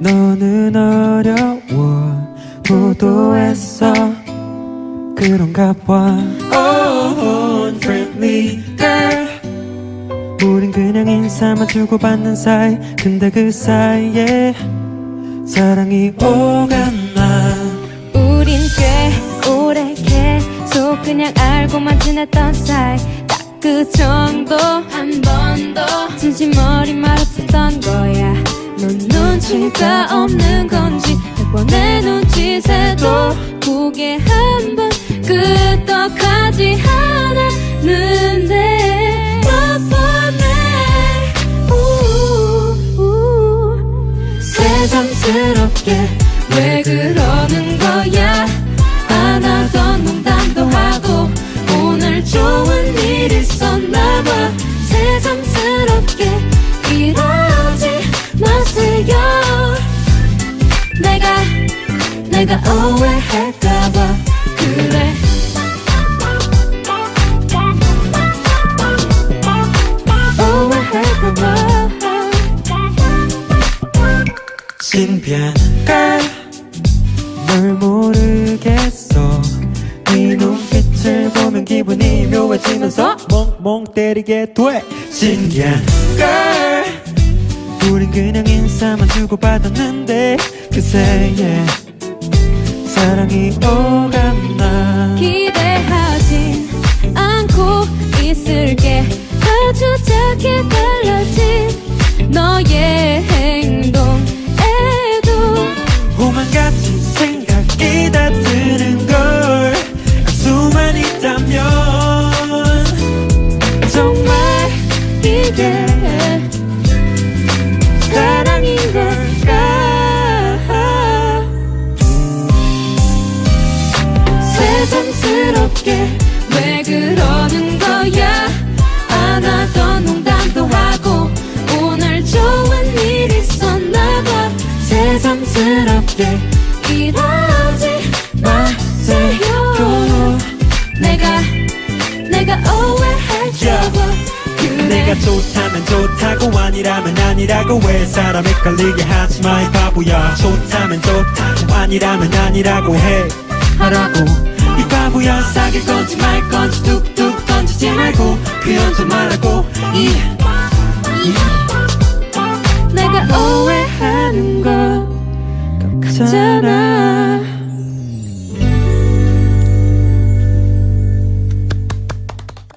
너는 어려워. 도도했어. 그런가 봐 girl 우린 그냥 인사만 주고받는 사이. 근데 그 사이에 사랑이 오갔나. 우린 꽤 오래 계속 그냥 알고만 지냈던 사이. 딱 그 정도 한 번도 진심 어린 말 없었던 거야. 넌 눈치가 없는 건지 몇 번의 눈치새도 고개 한번 끄덕하지 않았 새삼스럽게 왜 그러는 거야? 안 하던 농담도 하고 오늘 좋은 일 있었나 봐. 새삼스럽게 이러지 마세요. 내가 내가 오해할까 봐 신비한 걸널 모르겠어. 네 눈빛을 보면 기분이 묘해지면서 멍멍 때리게 돼. 신기한 걸 우린 그냥 인사만 주고받았는데 그새에 사랑이 오갔 새삼스럽게 왜 그러는 거야? 안 하던 농담도 하고 오늘 좋은 일 있었나 봐. 새삼스럽게 이러지 마세요. 내가 내가 오해할까봐 그래. 내가 좋다면 좋다고 아니라면 아니라고 왜 사람 헷갈리게 하지 마이 바보야. 좋다면 좋다고 아니라면 아니라고 해. 하라고. 이 바보야 사귈 건지 말 건지 뚝뚝 던지지 말고 줄 말하고. 이, 이